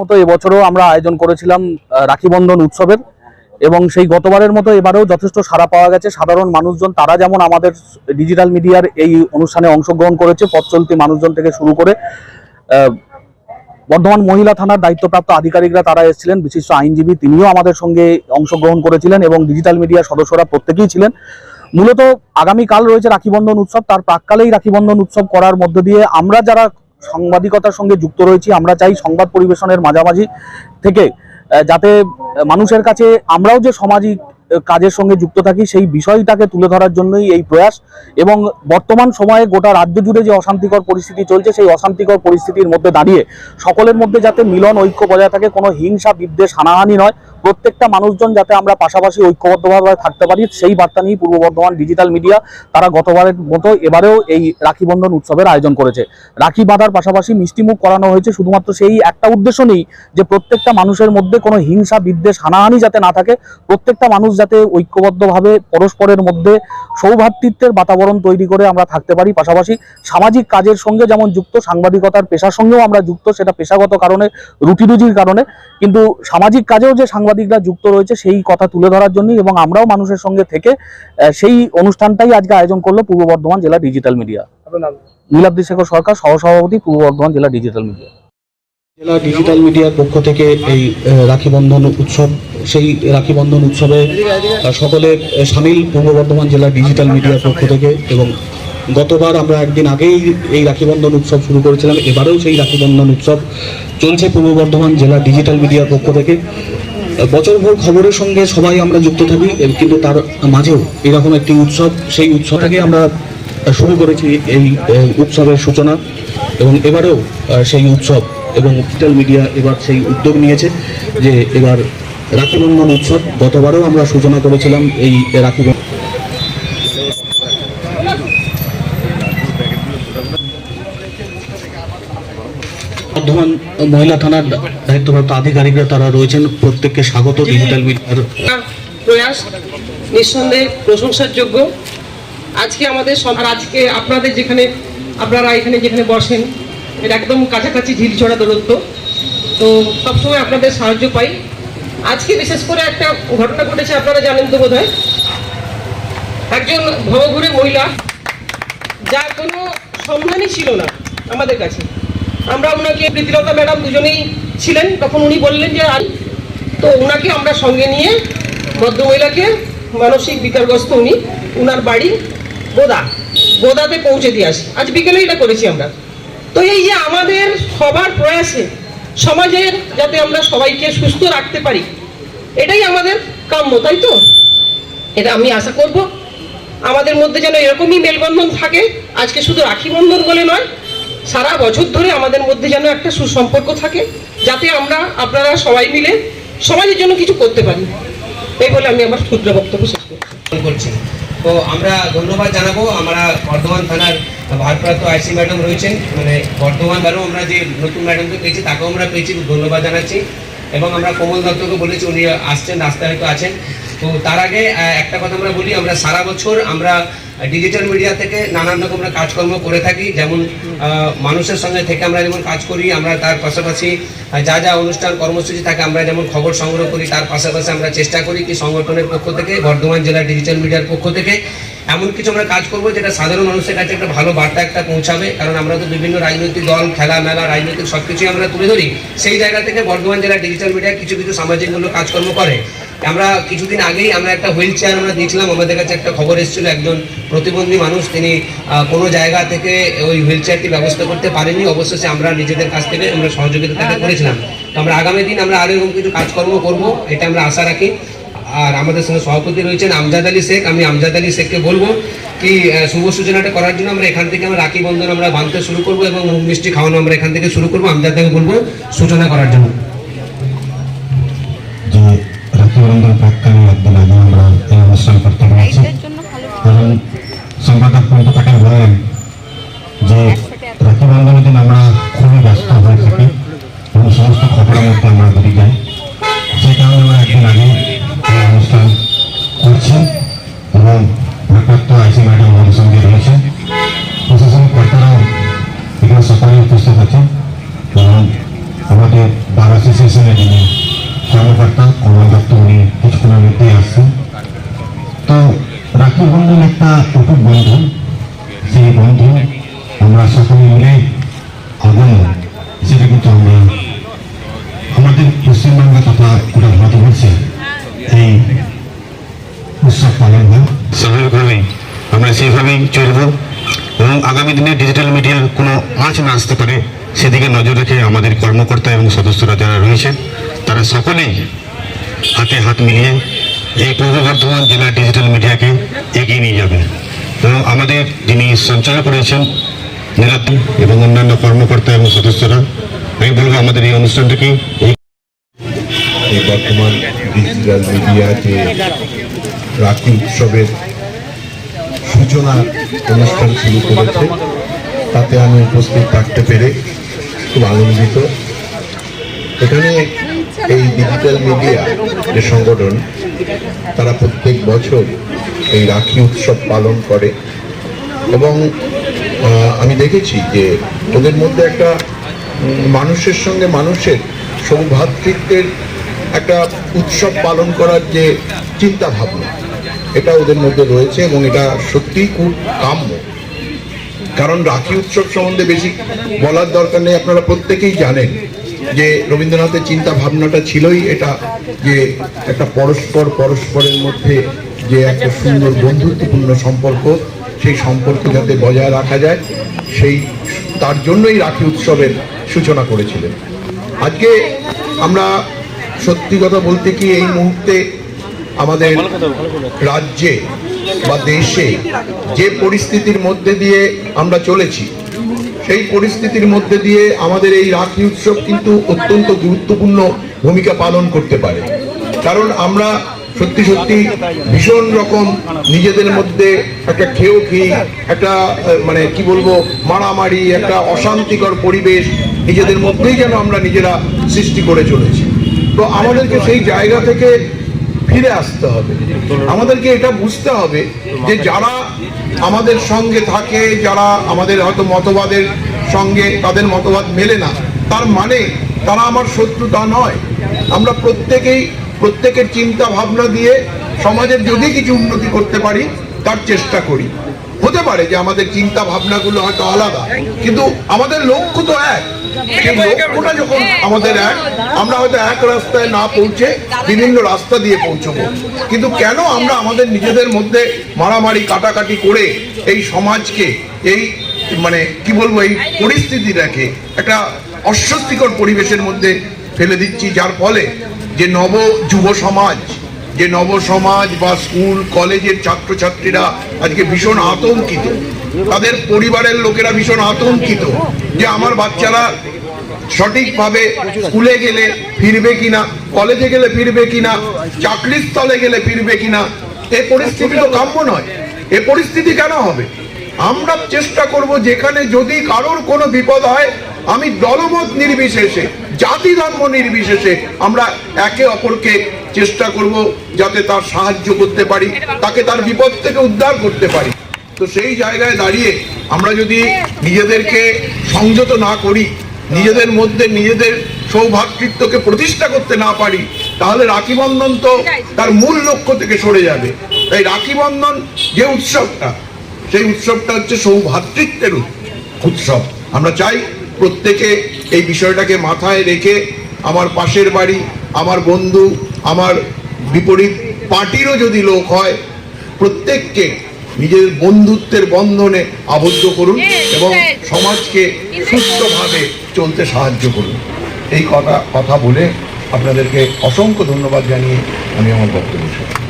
মতো এবছরও আমরা আয়োজন করেছিলাম রাখি বন্ধন উৎসবের। এবং সেই গতবারের মতো এবারেও যথেষ্ট সাড়া পাওয়া গেছে। সাধারণ মানুষজন, তারা যেমন আমাদের ডিজিটাল মিডিয়ার এই অনুষ্ঠানে অংশগ্রহণ করেছে, পথ চলতি মানুষজন থেকে শুরু করে বর্ধমান মহিলা থানার দায়িত্বপ্রাপ্ত আধিকারিকরা তারা এসেছিলেন, বিশিষ্ট আইনজীবী তিনিও আমাদের সঙ্গে অংশগ্রহণ করেছিলেন এবং ডিজিটাল মিডিয়ার সদস্যরা প্রত্যেকেই ছিলেন। মূলত আগামীকাল রয়েছে রাখি বন্ধন উৎসব, তার প্রাককালেই রাখি বন্ধন উৎসব করার মধ্য দিয়ে আমরা যারা সাংবাদিকতার সঙ্গে যুক্ত রয়েছি। আমরা চাই সংবাদ পরিবেশনের মাঝামাঝি থেকে যাতে মানুষের কাছে আমরাও যে সামাজিক কাজের সঙ্গে যুক্ত থাকি, সেই বিষয়টাকে তুলে ধরার জন্যই এই প্রয়াস এবং বর্তমান সময়ে গোটা রাজ্য জুড়ে যে অশান্তিকর পরিস্থিতি চলছে, সেই অশান্তিকর পরিস্থিতির মধ্যে দাঁড়িয়ে সকলের মধ্যে যাতে মিলন ঐক্য বজায় থাকে, কোনো হিংসা বিদ্বেষ হানাহানি নয়। প্রত্যেকটা মানুষজন যাতে আমরা পাশাপাশি ঐক্যবদ্ধভাবে থাকতে পারি, সেই বার্তা নিয়ে পূর্ব বর্ধমান ডিজিটাল মিডিয়া তারা গতবারের মতো এবারেও এই রাখি বন্ধন উৎসবের আয়োজন করেছে। রাখি বাঁধার পাশাপাশি মিষ্টিমুখ করানো হয়েছে, শুধুমাত্র সেই একটা উদ্দেশ্য নেই যে প্রত্যেকটা মানুষের মধ্যে কোনো হিংসা, বিদ্বেষ, হানাহানি যাতে না থাকে, প্রত্যেকটা মানুষ যাতে ঐক্যবদ্ধভাবে পরস্পরের মধ্যে সৌভ্রাতৃত্বের বাতাবরণ তৈরি করে আমরা থাকতে পারি। পাশাপাশি সামাজিক কাজের সঙ্গে যেমন যুক্ত, সাংবাদিকতার পেশার সঙ্গেও আমরা যুক্ত, সেটা পেশাগত কারণে রুটি রুজির কারণে। কিন্তু সামাজিক কাজেও যে সাংবাদিকরা যুক্ত রয়েছে সেই কথা তুলে ধরার জন্যই এবং আমরাও মানুষের সঙ্গে থেকে সেই অনুষ্ঠানটাই আজকে আয়োজন করল পূর্ব বর্ধমান জেলা ডিজিটাল মিডিয়া। নীলাব্দি শেখর সরকার সহসভাপতি পূর্ব বর্ধমান জেলা ডিজিটাল মিডিয়া। জেলা ডিজিটাল মিডিয়ার পক্ষ থেকে এই রাখি বন্ধন উৎসব সেই রাখি বন্ধন উৎসবে সকলে সামিল পূর্ব বর্ধমান জেলা ডিজিটাল মিডিয়ার পক্ষ থেকে এবং গতবার আমরা একদিন আগেই এই রাখি বন্ধন উৎসব শুরু করেছিলাম এবারেও সেই রাখি বন্ধন উৎসব চলছে পূর্ব বর্ধমান জেলা ডিজিটাল মিডিয়ার পক্ষ থেকে। বছরভর খবরের সঙ্গে সবাই আমরা যুক্ত থাকি কিন্তু তার মাঝেও এরকম একটি উৎসব, সেই উৎসবটাকে আমরা শুরু করেছি এই উৎসবের সূচনা এবং এবারেও সেই উৎসব এবং ডিজিটাল মিডিয়া এবার সেই উদ্যোগ নিয়েছে যে এবার রাখিবন্ধন উৎসব, গতবারও আমরা সূচনা করেছিলাম এই রাখি বর্ধমান মহিলা থানার দায়িত্বপ্রাপ্ত আধিকারিকরা তারা রয়েছেন। প্রত্যেককে স্বাগত। ডিজিটাল মিডিয়ার প্রয়াস নিঃসন্দেহে প্রশংসার যোগ্য আজকে আমাদের সব- আর আজকে আপনাদের যেখানে, আপনারা এখানে যেখানে বসেন এটা একদম কাছাকাছি ঝিলছড়া দূরত্ব। তো সবসময় আপনাদের সাহায্য পাই। আজকে বিশেষ করে একটা ঘটনা ঘটেছে, আপনারা জানেন তো বোধ একজন ভবঘুরে মহিলা, যার কোনো সম্মানই ছিল না আমাদের কাছে। আমরা ওনাকে প্রীতিলতা ম্যাডাম দুজনেই ছিলেন। তখন উনি বললেন যে, আর তো ওনাকে আমরা সঙ্গে নিয়ে ভদ্রমহিলাকে মানসিক বিকারগ্রস্ত উনি, উনার বাড়ি বোদা বোদাতে পৌঁছে দিয়ে আসি। আজ বিকেলে এটা করেছি আমরা। তো এই যে আমাদের সবার প্রয়াসে সমাজের যাতে আমরা সবাইকে সুস্থ রাখতে পারি, এটাই আমাদের কাম্য, তাই তো? এটা আমি আশা করব। আমাদের মধ্যে যেন এরকমই মেলবন্ধন থাকে, আজকে শুধু রাখি বন্ধন বলে নয় সারা বছর ধরে আমাদের মধ্যে যেন একটা সুসম্পর্ক থাকে, যাতে আমরা, আপনারা সবাই মিলে সমাজের জন্য কিছু করতে পারি। এই বলে আমি আমার ক্ষুদ্র বক্তব্য শেষ করছি। তো আমরা ধন্যবাদ জানাব। আমরা বর্ধমান থানার ভারপ্রাপ্ত আইসি ম্যাডাম রয়েছেন। মানে বর্ধমান বারেও আমরা যে নতুন ম্যাডামকে পেয়েছি, তাকেও আমরা পেয়েছি। ধন্যবাদ জানাচ্ছি। এবং আমরা কোমল দত্তকে বলেছি, উনি আসছেন, রাস্তায় হয়তো আছেন। তো তার আগে একটা কথা আমরা বলি, আমরা সারা বছর আমরা ডিজিটাল মিডিয়া থেকে নানান রকম কাজকর্ম করে থাকি। যেমন মানুষের সঙ্গে থেকে আমরা যেমন কাজ করি, আমরা তার পাশাপাশি যা যা অনুষ্ঠান, কর্মসূচি থাকে আমরা যেমন খবর সংগ্রহ করি, তার পাশাপাশি আমরা চেষ্টা করি কি সংগঠনের পক্ষ থেকে, বর্ধমান জেলা ডিজিটাল মিডিয়ার পক্ষ থেকে। এমন কিছু আমরা কাজ করব যেটা সাধারণ মানুষের কাছে একটা ভালো বার্তা একটা পৌঁছাবে। কারণ আমরা তো বিভিন্ন রাজনৈতিক দল, খেলা, মেলা, রাজনৈতিক সব কিছুই আমরা তুলে ধরি। সেই জায়গা থেকে বর্ধমান জেলা ডিজিটাল মিডিয়া কিছু কিছু সামাজিকমূলক কাজকর্ম করে। আমরা কিছুদিন আগেই আমরা একটা হুইল চেয়ার আমরা দিয়েছিলাম। আমাদের কাছে একটা খবর এসেছিল, একজন প্রতিবন্ধী মানুষ। তিনি কোনো জায়গা থেকে ওই হুইল চেয়ারটি ব্যবস্থা করতে পারেনি। অবশেষে আমরা নিজেদের কাছ থেকে, আমরা সহযোগিতা করেছিলাম। তো আমরা আগামী দিন আমরা আরও এরকম কিছু কাজকর্ম করব, এটা আমরা আশা রাখি। আর আমাদের সঙ্গে সভাপতি রয়েছেন আমজাদ আলী শেখ। আমি আমজাদ আলী শেখকে বলব কি শুভ সূচনাটা করার জন্য আমরা এখান থেকে আমরা রাখি বন্ধন আমরা বাঁধতে শুরু করব এবং মিষ্টি খাওয়ানো আমরা এখান থেকে শুরু করব। আমজাদকে বলব সূচনা করার জন্য। যে রাখি বন্ধন প্রাককালে একদিন আগে আমরা এই অনুষ্ঠান করতে পেরেছি। সম্পাদক বললেন বারাসি সেশনে যিনি কর্মকর্তা কমল দত্ত উনি কিছুক্ষণের মধ্যেই আসছেন। তো রাখি বন্ধন একটা অটুট বন্ধন। সেই বন্ধন আমরা সকলে মিলে আগানো সেটা কিন্তু আমরা আমাদের পশ্চিমবঙ্গ তথা গোটা ভারতবর্ষে এই উৎসব পালন হয়। স্বাভাবিকভাবেই আমরা সেইভাবেই চলব এবং আগামী দিনে ডিজিটাল মিডিয়ার কোনো আঁচ না আসতে পারে। সেদিকে নজর রেখে আমাদের কর্মকর্তা এবং সদস্যরা যারা রয়েছেন, তারা সকলেই হাতে হাত মিলিয়ে এই পূর্ব বর্ধমান জেলার ডিজিটাল মিডিয়াকে এগিয়ে নিয়ে যাবে এবং আমাদের যিনি সঞ্চালক রয়েছেন জেলাতে এবং অন্যান্য কর্মকর্তা এবং সদস্যরা, আমি বলব আমাদের এই অনুষ্ঠানটাকে এই বর্তমান ডিজিটাল মিডিয়া যে রাখি উৎসবের সূচনা অনুষ্ঠান শুরু করেছে। তাতে আমি উপস্থিত থাকতে পেরে খুব আনন্দিত। এখানে এই ডিজিটাল মিডিয়া যে সংগঠন, তারা প্রত্যেক বছর এই রাখি উৎসব পালন করে। এবং আমি দেখেছি যে ওদের মধ্যে একটা মানুষের সঙ্গে মানুষের সৌভ্রাতৃত্বের একটা উৎসব পালন করার যে চিন্তা ভাবনা এটা ওদের মধ্যে রয়েছে এবং এটা সত্যিই খুব কাম্য। কারণ রাখি উৎসব সম্বন্ধে বেশি বলার দরকার নেই। আপনারা প্রত্যেকেই জানেন যে রবীন্দ্রনাথের চিন্তা ভাবনাটা ছিলই এটা যে একটা পরস্পর পরস্পরের মধ্যে যে একটা সুন্দর বন্ধুত্বপূর্ণ সম্পর্ক, সেই সম্পর্ক যাতে বজায় রাখা যায়, সেই, তার জন্যই রাখি উৎসবের সূচনা করেছিলেন। আজকে আমরা সত্যি কথা বলতে কি এই মুহূর্তে আমাদের রাজ্যে বা দেশে যে পরিস্থিতির মধ্যে দিয়ে আমরা চলেছি সেই পরিস্থিতির মধ্যে দিয়ে আমাদের এই রাখি উৎসব কিন্তু অত্যন্ত গুরুত্বপূর্ণ ভূমিকা পালন করতে পারে। কারণ আমরা সত্যি সত্যি ভীষণ রকম নিজেদের মধ্যে একটা খেয়েও খেয়ে একটা মানে কি বলব মারামারি একটা অশান্তিকর পরিবেশ নিজেদের মধ্যেই যেন আমরা নিজেরা সৃষ্টি করে চলেছি। তো আমাদেরকে সেই জায়গা থেকে ফিরে আসতে হবে। আমাদেরকে এটা বুঝতে হবে যে যারা আমাদের সঙ্গে থাকে, যারা আমাদের হয়তো মতবাদের সঙ্গে তাদের মতবাদ মেলে না, তার মানে তারা আমার শত্রু তা নয়। আমরা প্রত্যেকেই প্রত্যেকের চিন্তা ভাবনা দিয়ে সমাজের যদি কিছু উন্নতি করতে পারি, তার চেষ্টা করি। হতে পারে যে আমাদের চিন্তা ভাবনাগুলো হয়তো আলাদা, কিন্তু আমাদের লক্ষ্য তো এক। লক্ষ্যটা যখন আমাদের এক, আমরা হয়তো এক রাস্তায় না পৌঁছে বিভিন্ন রাস্তা দিয়ে পৌঁছবো। কিন্তু কেন আমরা আমাদের নিজেদের মধ্যে মারামারি, কাটাকাটি করে এই সমাজকে, এই মানে কি বলব, এই পরিস্থিতিটাকে একটা অস্বস্তিকর পরিবেশের মধ্যে ফেলে দিচ্ছি, যার ফলে যে নব যুব সমাজ যে নবসমাজ বা স্কুল, কলেজের ছাত্রছাত্রীরা আজকে ভীষণ আতঙ্কিত। তাদের পরিবারের লোকেরা ভীষণ আতঙ্কিত যে আমার বাচ্চারা সঠিকভাবে স্কুলে গেলে ফিরবে কিনা, কলেজে গেলে ফিরবে কিনা, চাকরির স্থলে গেলে ফিরবে কিনা, এ পরিস্থিতি তো কাম্য নয়। এ পরিস্থিতি কেন হবে? আমরা চেষ্টা করব যেখানে যদি কারোর কোনো বিপদ হয় আমি দলমত নির্বিশেষে, জাতি ধর্ম নির্বিশেষে আমরা একে অপরকে চেষ্টা করব যাতে তার সাহায্য করতে পারি, তাকে তার বিপদ থেকে উদ্ধার করতে পারি। তো সেই জায়গায় দাঁড়িয়ে আমরা যদি নিজেদেরকে সংযত না করি, নিজেদের মধ্যে নিজেদের সৌভাতৃত্বকে প্রতিষ্ঠা করতে না পারি, তাহলে রাখি বন্ধন তো তার মূল লক্ষ্য থেকে সরে যাবে। তাই রাখি বন্ধন যে উৎসবটা, সেই উৎসবটা হচ্ছে সৌভাতৃত্বের উৎ- উৎসব। আমরা চাই প্রত্যেকে এই বিষয়টাকে মাথায় রেখে আমার পাশের বাড়ি আমার বন্ধু আমার বিপরীত পার্টিরও যদি লোক হয় প্রত্যেককে নিজের বন্ধুত্বের বন্ধনে আবদ্ধ করুন এবং সমাজকে সুস্থভাবে চলতে সাহায্য করুন। এই কথা কথা বলে আপনাদেরকে অসংখ্য ধন্যবাদ জানিয়ে আমি আমার বক্তব্য করছি।